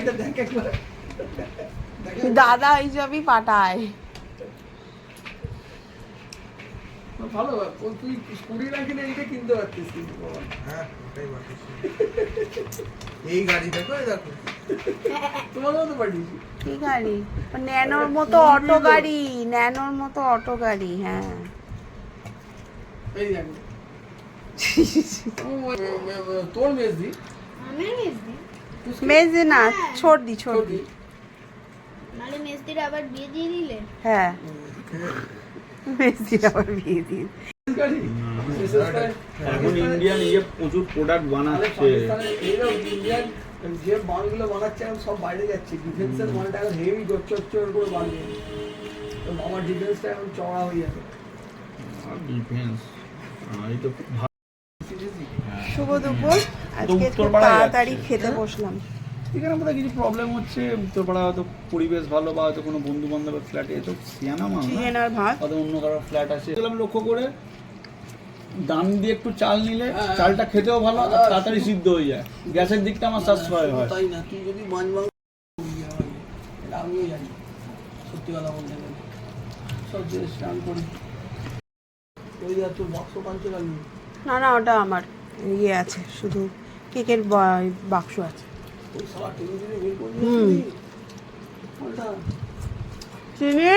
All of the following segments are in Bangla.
গাড়িটা দেখ একবার। দাদা এইসবই পাঠায় ভালো তুই কুড়ি না কিনে এটা কিনতে পারতিস কিন্তু হ্যাঁ ওটাই এই গাড়ি দেখো দেখো। তোমার মতো পাঠিয়েছি। কি গাড়ি? ন্যানোর মতো অটো গাড়ি ন্যানোর মতো অটো গাড়ি হ্যাঁ। এই দেখো। তোর মেজদি আমি মেজদি মেজে না ছোট দি ছোট দি নাহলে মেজদির আবার বিয়ে দিয়ে দিলে? হ্যাঁ। মেজদির আবার বিয়ে দিন গাড়ি এখন ইন্ডিয়ান ইয়ে প্রচুর প্রোডাক্ট বানাচ্ছে। যে মালগুলো বানাচ্ছে এখন সব বাইরে যাচ্ছে। ডিফেন্সের মালটা এখন হেভি গচ্চর করে বানিয়ে তো আমার ডিফেন্সটা এখন চড়া হয়ে যাবে। ডিফেন্স এই তো Seriously? শুভ দুপুর। আজকে তাড়াতাড়ি খেতে বসলাম। এখানে বোধহয় কিছু প্রবলেম হচ্ছে উত্তরপাড়া হয়তো পরিবেশ ভালো বা হয়তো কোনো বন্ধু বান্ধবের ফ্ল্যাটে তো সিয়ানা মা আর ভাত। হয়তো অন্য কারও ফ্ল্যাট আছে। লক্ষ্য করে দাম দিয়ে একটু চাল নিলে হ্যাঁ। চালটা খেতেও ভালো আর তাড়াতাড়ি সিদ্ধ হয়ে যায়। গ্যাসের দিকটা আমার সাশ্রয় হয়। তাই না? তুই যদি মাছ মাংস আমিও জানি। সত্যি কথা বলতে গেলে। সব জিনিস রান করি। ওই আর তোর বাক্স পাঞ্চে লাগবে না না ওটা আমার ইয়ে আছে শুধু কেকের বাক্স আছে। হুম। চিনি.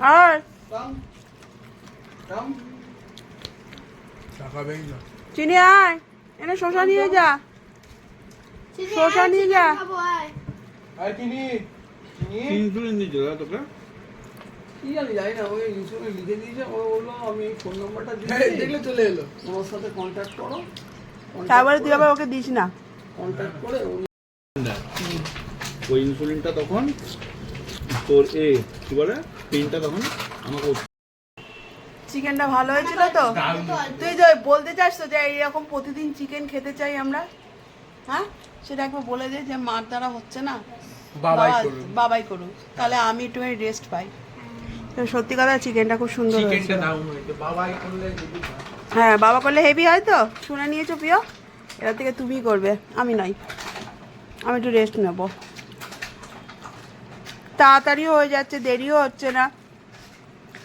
আর? চিনি আয়। এনে শশা নিয়ে যা। শসা নিয়ে যা। চিনি। তোকে? কি জানি জানি না ওই ইনসুলিন লিখে দিয়েছে ও বলল আমি ফোন নাম্বারটা হ্যাঁ, দিয়েছি। দেখলে চলে এলো। তোমার সাথে কন্ট্যাক্ট করো তারপরে তুই আবার ওকে দিস না। কন্ট্যাক্ট করে ওই ইনসুলিনটা তখন তোর এ কি বলে পেনটা তখন আমাকে চিকেনটা ভালো হয়েছিল তো? তুই যে বলতে চাস তো যে এইরকম প্রতিদিন চিকেন খেতে চাই আমরা? হ্যাঁ? সেটা একবার বলে দে যে মার দ্বারা হচ্ছে না। বাবাই করুক। তাহলে আমি একটু রেস্ট পাই। সত্যি কথা চিকেনটা খুব সুন্দর হয়েছে। হ্যাঁ। বাবা করলে হেভি হয় তো? শুনে নিয়েছো প্রিয়? এটা থেকে তুমি করবে আমি নই। আমি একটু রেস্ট নেব। তাড়াতাড়িও হয়ে যাচ্ছে দেরিও হচ্ছে না।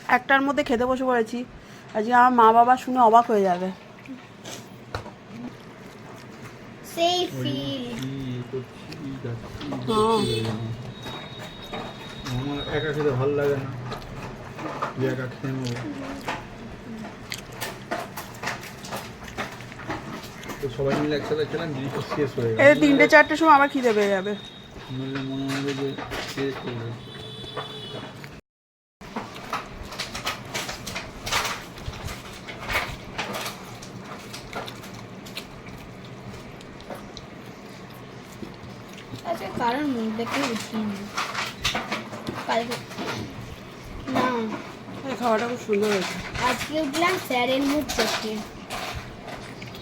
একটার মধ্যে খেতে বসে পড়েছি। আজকে আমার মা বাবা শুনে অবাক হয়ে যাবে। সেই ফিল। হ্যাঁ। আমার একা খেতে ভালো লাগে না। যে একা খেয়ে নেব তো সবাই মিলে একসাথে খেলাম জিনিসটা শেষ হয়ে গেল। এই তিনটে চারটের সময় আবার খিদে পেয়ে যাবে। নইলে মনে হবে যে শেষ হয়ে আচ্ছা কারণ মুখ দেখে উঠিনি কালকে না। খাওয়াটা খুব সুন্দর হয়েছে। আজকে উঠলাম স্যারের মুখ দেখে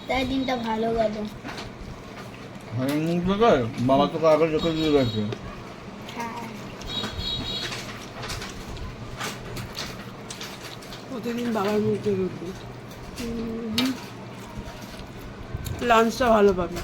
তাই দিনটা ভালো গেল। হ্যাঁ মুখ দেখে বাবা তো আগে চোখে দিয়ে গেছে। হ্যাঁ। প্রতিদিন বাবার মুখ দেখে উঠবি। লাঞ্চটা ভালো পাবি।